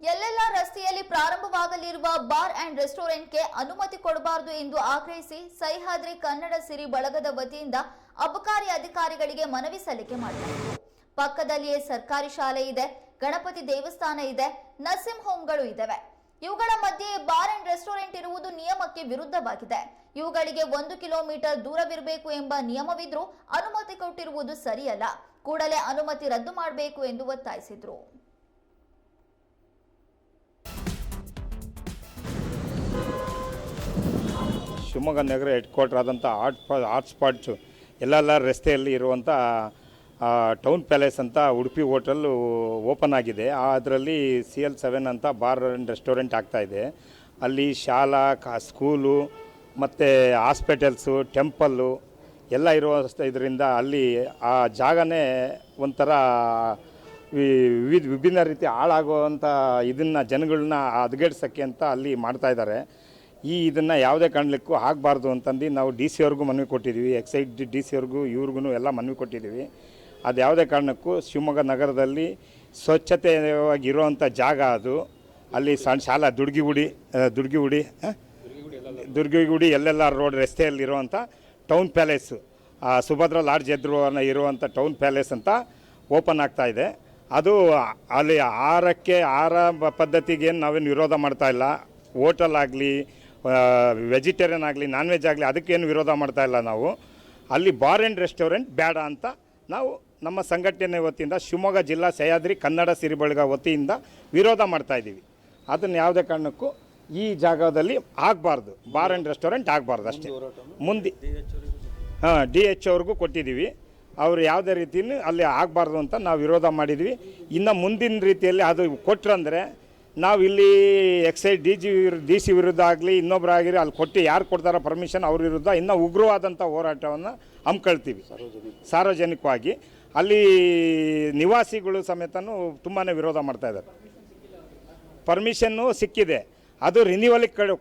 ಎಲ್ಲೆಲ್ಲ ರಸ್ತೆಯಲ್ಲಿ ಪ್ರಾರಂಭವಾಗಲಿರುವ bar and ರೆಸ್ಟೋರೆಂಟ್ಗೆ ಅನುಮತಿ ಕೊಡಬಾರದು ಎಂದು ಆಗ್ರಹಿಸಿ ಸಹ್ಯಾದ್ರಿ ಕನ್ನಡ ಸಿರಿ ಬಳಗದ ವತಿಯಿಂದ ಅಬಕಾರಿ ಅಧಿಕಾರಿಗಳಿಗೆ ಮನವಿ ಸಲ್ಲಿಕೆ ಮಾಡಲಾಯಿತು. ಪಕ್ಕದಲ್ಲಿಯೇ ಸರ್ಕಾರಿ ಶಾಲೆ ಇದೆ, ಗಣಪತಿ ದೇವಸ್ಥಾನ ಇದೆ, ನರ್ಸಿಂಗ್ ಹೋಮ್ಗಳು ಇದ್ದಾವೆ ಇವುಗಳ ಮಧ್ಯೆ ಬಾರ್ ಅಂಡ್ ರೆಸ್ಟೋರೆಂಟ್ ಇರುವುದು ನಿಯಮಕ್ಕೆ ವಿರುದ್ಧವಾಗಿದೆ. ಇವುಗಳಿಗೆ ಒಂದು ಕಿಲೋಮೀಟರ್ ದೂರವಿರಬೇಕು ಎಂಬ ನಿಯಮವಿದ್ರೂ ಅನುಮತಿ ಕೊಟ್ಟಿರುವುದು ಸರಿಯಲ್ಲ. ಕೂಡಲೇ ಅನುಮತಿ ರದ್ದು ಮಾಡಬೇಕು ಎಂದು ಒತ್ತಾಯಿಸಿದ್ರು. ಶಿವಮೊಗ್ಗ ನಗರ ಹೆಡ್ ಕ್ವಾರ್ಟರ್ ಆದಂಥ ಆರ್ಟ್ ಆರ್ಟ್ ಸ್ಪಾಟ್ಸು ಎಲ್ಲ ರಸ್ತೆಯಲ್ಲಿ ಇರುವಂಥ ಟೌನ್ ಪ್ಯಾಲೇಸ್ ಅಂತ ಉಡುಪಿ ಹೋಟೆಲ್ಲು ಓಪನ್ ಆಗಿದೆ. ಅದರಲ್ಲಿ ಸಿ ಎಲ್ ಸೆವೆನ್ ಅಂತ ಬಾರ್ ಆ್ಯಂಡ್ ರೆಸ್ಟೋರೆಂಟ್ ಆಗ್ತಾಯಿದೆ ಅಲ್ಲಿ ಶಾಲಾ, ಕಾ, ಸ್ಕೂಲು, ಮತ್ತು ಹಾಸ್ಪಿಟಲ್ಸು, ಟೆಂಪಲ್ಲು, ಎಲ್ಲ ಇರುವ ಇದರಿಂದ ಅಲ್ಲಿ ಆ ಜಾಗನೇ ಒಂಥರ ವಿವಿಧ, ವಿಭಿನ್ನ ರೀತಿ ಹಾಳಾಗುವಂಥ ಇದನ್ನು ಜನಗಳನ್ನ ಹದಗೆಡ್ಸೋಕ್ಕೆ ಅಂತ ಅಲ್ಲಿ ಮಾಡ್ತಾ ಇದ್ದಾರೆ. ಈ ಇದನ್ನು ಯಾವುದೇ ಕಾರಣಕ್ಕೂ ಆಗಬಾರ್ದು ಅಂತಂದು ನಾವು ಡಿ ಸಿ ಅವ್ರಿಗೂ ಮನವಿ ಕೊಟ್ಟಿದ್ದೀವಿ ಎಕ್ಸೈಡ್ ಡಿ ಸಿ ಅವ್ರಿಗೂ, ಇವ್ರಿಗೂ ಎಲ್ಲ ಮನವಿ ಕೊಟ್ಟಿದ್ದೀವಿ. ಅದು ಯಾವುದೇ ಕಾರಣಕ್ಕೂ ಶಿವಮೊಗ್ಗ ನಗರದಲ್ಲಿ ಸ್ವಚ್ಛತೆಯಾಗಿರುವಂಥ ಜಾಗ ಅದು. ಅಲ್ಲಿ ಸಣ್ಣ ಶಾಲಾ ದುಡ್ಗಿಗುಡಿ ದುಡ್ಗಿಗುಡಿ ದುರ್ಗಿಗುಡಿ ಎಲ್ಲೆಲ್ಲ ರೋಡ್ ರಸ್ತೆಯಲ್ಲಿರುವಂಥ ಟೌನ್ ಪ್ಯಾಲೇಸು. ಸುಭದ್ರ ಲಾಡ್ಜ್ ಎದುರು ಇರುವಂಥ ಟೌನ್ ಪ್ಯಾಲೇಸ್ ಅಂತ ಓಪನ್ ಆಗ್ತಾ ಇದೆ. ಅದು ಅಲ್ಲಿ ಆಹಾರಕ್ಕೆ ಆಹಾರ ಪದ್ಧತಿಗೇನು ನಾವೇನು ವಿರೋಧ ಮಾಡ್ತಾ ಇಲ್ಲ. ಹೋಟೆಲ್ ಆಗಲಿ ವೆಜಿಟೇರಿಯನ್ ಆಗಲಿ ನಾನ್ ವೆಜ್ ಆಗಲಿ ಅದಕ್ಕೇನು ವಿರೋಧ ಮಾಡ್ತಾ ಇಲ್ಲ ನಾವು. ಅಲ್ಲಿ ಬಾರ್ ಆ್ಯಂಡ್ ರೆಸ್ಟೋರೆಂಟ್ ಬೇಡ ಅಂತ ನಾವು ನಮ್ಮ ಸಂಘಟನೆ ವತಿಯಿಂದ ಶಿವಮೊಗ್ಗ ಜಿಲ್ಲಾ ಸಹ್ಯಾದ್ರಿ ಕನ್ನಡ ಸಿರಿಬಳಗ ವತಿಯಿಂದ ವಿರೋಧ ಮಾಡ್ತಾ ಇದ್ದೀವಿ. ಅದನ್ನು ಯಾವುದೇ ಕಾರಣಕ್ಕೂ ಈ ಜಾಗದಲ್ಲಿ ಆಗಬಾರ್ದು. ಬಾರ್ ಆ್ಯಂಡ್ ರೆಸ್ಟೋರೆಂಟ್ ಆಗಬಾರ್ದು ಅಷ್ಟೇ. ಮುಂದೆ ಹಾಂ ಡಿ ಎಚ್ ಅವ್ರಿಗೂ ಕೊಟ್ಟಿದ್ದೀವಿ. ಅವರು ಯಾವುದೇ ರೀತಿಯಲ್ಲಿ ಅಲ್ಲಿ ಆಗಬಾರ್ದು ಅಂತ ನಾವು ವಿರೋಧ ಮಾಡಿದ್ವಿ ಇನ್ನು ಮುಂದಿನ ರೀತಿಯಲ್ಲಿ ಅದು ಕೊಟ್ರಂದರೆ ನಾವು ಇಲ್ಲಿ excise D G D C ವಿರುದ್ಧ ಆಗಲಿ ಇನ್ನೊಬ್ಬರಾಗಿರಿ ಅಲ್ಲಿ ಕೊಟ್ಟು ಯಾರು ಕೊಡ್ತಾರೋ ಪರ್ಮಿಷನ್ ಅವ್ರ ವಿರುದ್ಧ ಇನ್ನೂ ಉಗ್ರವಾದಂಥ ಹೋರಾಟವನ್ನು ಹಮ್ಮಿಕೊಳ್ತೀವಿ ಸಾರ್ವಜನಿಕವಾಗಿ. ಅಲ್ಲಿ ನಿವಾಸಿಗಳು ಸಮೇತನೂ ತುಂಬಾ ವಿರೋಧ ಮಾಡ್ತಾಯಿದ್ದಾರೆ ಪರ್ಮಿಷನ್ನು ಸಿಕ್ಕಿದೆ. ಅದು ರಿನ್ಯೂವಲಿಗೆ ಕಡೆ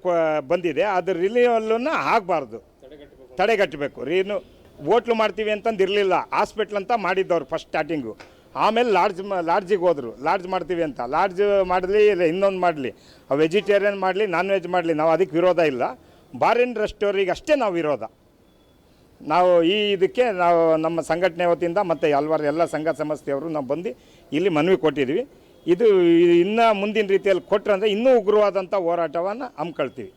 ಬಂದಿದೆ. ಅದು ರಿನ್ಯೂವಲನ್ನು ಆಗಬಾರ್ದು. ತಡೆಗಟ್ಟಬೇಕು. ರೀನು, ಓಟ್ಲು ಮಾಡ್ತೀವಿ ಅಂತಂದು ಇರಲಿಲ್ಲ ಹಾಸ್ಪಿಟ್ಲ್ ಅಂತ ಮಾಡಿದ್ದವ್ರು ಫಸ್ಟ್ ಸ್ಟಾರ್ಟಿಂಗು ಆಮೇಲೆ ಲಾಡ್ಜ್ ಲಾಡ್ಜಿಗೆ ಹೋದರು. ಲಾಡ್ಜ್ ಮಾಡ್ತೀವಿ ಅಂತ. ಲಾಡ್ಜ್ ಮಾಡಲಿ ಇನ್ನೊಂದು ಮಾಡಲಿ. ವೆಜಿಟೇರಿಯನ್ ಮಾಡಲಿ ನಾನ್ ವೆಜ್ ಮಾಡಲಿ. ನಾವು ಅದಕ್ಕೆ ವಿರೋಧ ಇಲ್ಲ. ಬಾರಿನ್ ರೆಸ್ಟೋರಿಗೆ ಅಷ್ಟೇ ನಾವು ವಿರೋಧ. ನಾವು ಈ ಇದಕ್ಕೆ ನಾವು ನಮ್ಮ ಸಂಘಟನೆ ವತಿಯಿಂದ ಮತ್ತು ಹಲವಾರು ಎಲ್ಲ ಸಂಘ ಸಂಸ್ಥೆಯವರು ನಾವು ಬಂದು ಇಲ್ಲಿ ಮನವಿ ಕೊಟ್ಟಿದ್ವಿ ಇದು ಇನ್ನೂ ಮುಂದಿನ ರೀತಿಯಲ್ಲಿ ಕೊಟ್ಟರೆ ಇನ್ನೂ ಉಗ್ರವಾದಂಥ ಹೋರಾಟವನ್ನು ಹಮ್ಮಿಕೊಳ್ತೀವಿ